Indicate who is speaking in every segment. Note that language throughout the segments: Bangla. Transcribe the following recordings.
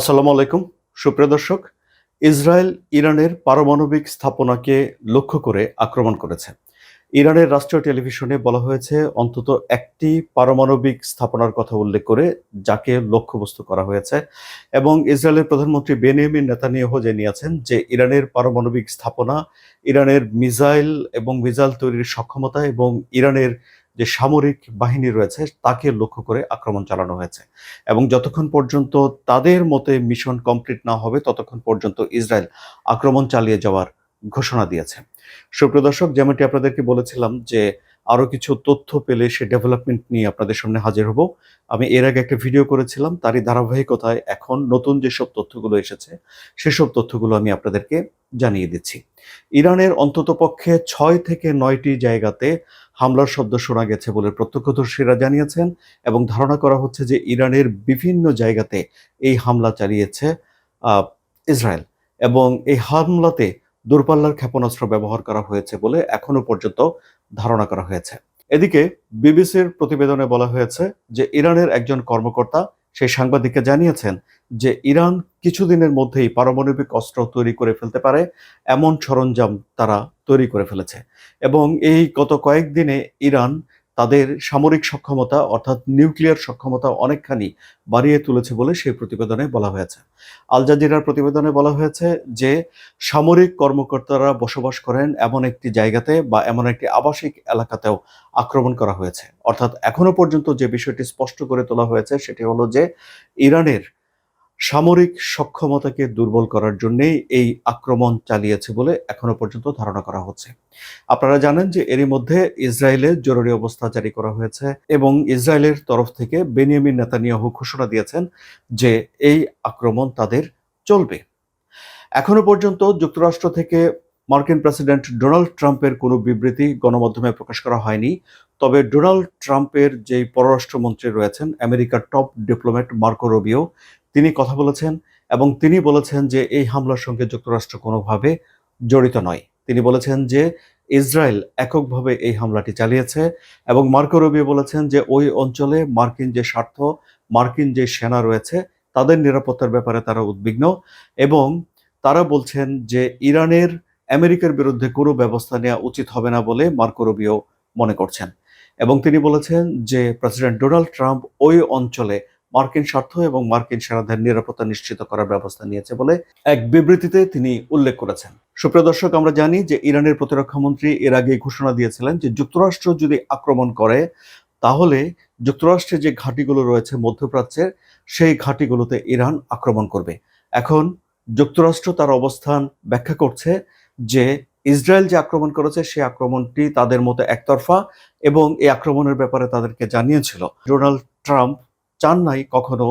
Speaker 1: আসসালামু আলাইকুম সুপ্রিয় দর্শক ইসরায়েল ইরানের পারমাণবিক স্থাপনাকে লক্ষ্য করে আক্রমণ করেছে ইরানের রাষ্ট্রীয় টেলিভিশনে বলা হয়েছে অন্তত একটি পারমাণবিক স্থাপনার কথা উল্লেখ করে যাকে লক্ষ্যবস্তু করা হয়েছে এবং ইসরায়েলের প্রধানমন্ত্রী বেনিয়ামিন নেতানিয়াহ জানিয়েছেন যে ইরানের পারমাণবিক স্থাপনা ইরানের মিসাইল এবং মিসাইল তৈরির সক্ষমতা এবং ইরানের যে সামরিক বাহিনী রয়েছে তাকে লক্ষ্য করে আক্রমণ চালানো হয়েছে এবং যতক্ষণ পর্যন্ত তাদের মতে মিশন কমপ্লিট না হবে ততক্ষণ পর্যন্ত ইসরায়েল আক্রমণ চালিয়ে যাওয়ার ঘোষণা দিয়েছে সুপ্রিয় দর্শক যেমনটি আপনাদেরকে বলেছিলাম যে আরও কিছু তথ্য পেলে সে ডেভেলপমেন্ট নিয়ে আপনাদের সামনে হাজির হব আমি এর আগে একটা ভিডিও করেছিলাম তারই ধারাবাহিকতায় এখন নতুন যেসব তথ্যগুলো এসেছে সেসব তথ্যগুলো আমি আপনাদেরকে জানিয়ে দিচ্ছি ইরানের অন্ততপক্ষে ছয় থেকে নয়টি জায়গাতে হামলার শব্দ শোনা গেছে বলে প্রত্যক্ষদর্শীরা জানিয়েছেন এবং ধারণা করা হচ্ছে যে ইরানের বিভিন্ন জায়গাতে এই হামলা চালিয়েছে ইসরায়েল এবং এই হামলাতে দূরপাল্লার ক্ষেপণাস্ত্র ব্যবহার করা হয়েছে বলে এখনও পর্যন্ত ধারণা করা হয়েছে এদিকে বিবিসির প্রতিবেদনে বলা হয়েছে যে ইরানের একজন কর্মকর্তা সেই সাংবাদিককে জানিয়েছেন যে ইরান কিছুদিনের মধ্যেই পারমাণবিক অস্ত্র তৈরি করে ফেলতে পারে এমন সরঞ্জাম তারা তৈরি করে ফেলেছে এবং এই গত কয়েকদিনে ইরান তাদের সামরিক সক্ষমতা অর্থাৎ নিউক্লিয়ার সক্ষমতা অনেকখানি বাড়িয়ে তুলেছে বলে সেই প্রতিবেদনে বলা হয়েছে আল জাজিরার প্রতিবেদনে বলা হয়েছে যে সামরিক কর্মকর্তারা বসবাস করেন এমন একটি জায়গাতে বা এমন একটি আবাসিক এলাকাতেও আক্রমণ করা হয়েছে অর্থাৎ এখনও পর্যন্ত যে বিষয়টি স্পষ্ট করে তোলা হয়েছে সেটি হলো যে ইরানের সামরিক সক্ষমতাকে দুর্বল করার জন্যেই এই আক্রমণ চালিয়েছে বলে এখনো পর্যন্ত ধারণা করা হচ্ছে আপনারা জানেন যে এরই মধ্যে ইসরায়েলে জরুরি অবস্থা জারি করা হয়েছে এবং ইসরায়েলের তরফ থেকে বেনিয়ামিন নেতানিয়াহু ঘোষণা দিয়েছেন যে এই আক্রমণ তাদের চলবে এখনো পর্যন্ত যুক্তরাষ্ট্র থেকে মার্কিন প্রেসিডেন্ট ডোনাল্ড ট্রাম্পের কোনো বিবৃতি গণমাধ্যমে প্রকাশ করা হয়নি তবে ডোনাল্ড ট্রাম্পের যে পররাষ্ট্রমন্ত্রী রয়েছেন আমেরিকার টপ ডিপ্লোম্যাট মার্কো রবিও তিনি কথা বলেছেন এবং তিনি বলেছেন যে এই হামলার সঙ্গে যুক্তরাষ্ট্র কোনোভাবে জড়িত নয় তিনি বলেছেন যে ইসরায়েল এককভাবে এই হামলাটি চালিয়েছে এবং মার্কো রবি বলেছেন যে ওই অঞ্চলে মার্কিন যে স্বার্থ মার্কিন যে সেনা রয়েছে তাদের নিরাপত্তার ব্যাপারে তারা উদ্বিগ্ন এবং তারা বলছেন যে ইরানের আমেরিকার বিরুদ্ধে কোনো ব্যবস্থা নেওয়া উচিত হবে না বলে মার্কো রবিও মনে করছেন এবং তিনি বলেছেন যে প্রেসিডেন্ট ডোনাল্ড ট্রাম্প ওই অঞ্চলে মার্কিন স্বার্থ এবং মার্কিন সেনাদের নিরাপত্তা নিশ্চিত করার ব্যবস্থা নিয়েছে বলে এক বিবৃতিতে তিনি উল্লেখ করেছেন সুপ্রিয় দর্শক আমরা জানি যে ইরানের প্রতিরক্ষা মন্ত্রী এর আগে ঘোষণা দিয়েছিলেন যে যুক্তরাষ্ট্র যদি আক্রমণ করে তাহলে যুক্তরাষ্ট্রের যে ঘাঁটিগুলো রয়েছে মধ্যপ্রাচ্যের সেই ঘাঁটিগুলোতে ইরান আক্রমণ করবে এখন যুক্তরাষ্ট্র তার অবস্থান ব্যাখ্যা করছে যে ইসরায়েল যে আক্রমণ করেছে সেই আক্রমণটি তাদের মতো একতরফা এবং এই আক্রমণের ব্যাপারে তাদেরকে জানিয়েছিল ডোনাল্ড ট্রাম্প চান নাই কখনো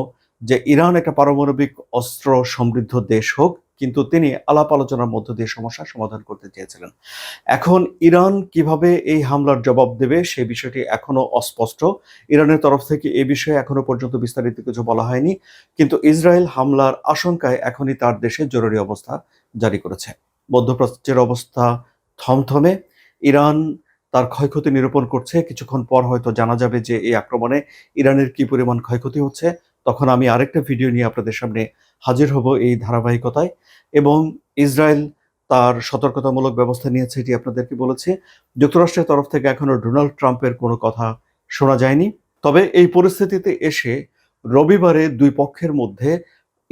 Speaker 1: যে ইরান একটা পারমাণবিক অস্ত্র সমৃদ্ধ দেশ হোক কিন্তু তিনি আলাপ আলোচনার মধ্য দিয়ে সমস্যা সমাধান করতে চেয়েছিলেন এখন ইরান কিভাবে এই হামলার জবাব দেবে সে বিষয়টি এখনো অস্পষ্ট ইরানের তরফ থেকে এ বিষয়ে এখনো পর্যন্ত বিস্তারিত কিছু বলা হয়নি কিন্তু ইসরায়েল হামলার আশঙ্কায় এখনই তার দেশে জরুরি অবস্থা জারি করেছে মধ্যপ্রাচ্যের অবস্থা থমথমে ইরান তার ক্ষয়ক্ষতি নিরূপণ করছে কিছুক্ষণ পর হয়তো জানা যাবে যে এই আক্রমণে ইরানের কি পরিমাণ ক্ষয়ক্ষতি হচ্ছে তখন আমি আরেকটা ভিডিও নিয়ে আপনাদের সামনে হাজির হব এই ধারাবাহিকতায় এবং ইসরায়েল তার সতর্কতামূলক ব্যবস্থা নিয়েছে এটি আপনাদেরকে বলেছে যুক্তরাষ্ট্রের তরফ থেকে এখনও ডোনাল্ড ট্রাম্পের কোনো কথা শোনা যায়নি তবে এই পরিস্থিতিতে এসে রবিবারে দুই পক্ষের মধ্যে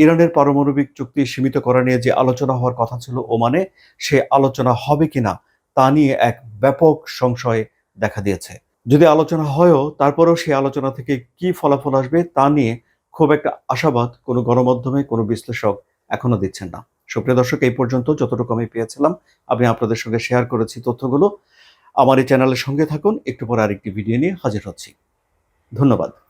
Speaker 1: ইরানের পারমাণবিক চুক্তি সীমিত করা নিয়ে যে আলোচনা হওয়ার কথা ছিল ওমানে সে আলোচনা হবে কিনা তা নিয়ে এক ব্যাপক সংশয় দেখা দিয়েছে যদি আলোচনা হয়ও তারপরেও সেই আলোচনা থেকে কি ফলাফল আসবে তা নিয়ে খুব একটা আশাবাদ কোনো গণমাধ্যমে কোনো বিশ্লেষক এখনো দিচ্ছেন না সুপ্রিয় দর্শক এই পর্যন্ত যতটুকু আমি পেয়েছিলাম আমি আপনাদের সঙ্গে শেয়ার করেছি তথ্যগুলো আমার এই চ্যানেলের সঙ্গে থাকুন একটু পরে আরেকটি ভিডিও নিয়ে হাজির হচ্ছি ধন্যবাদ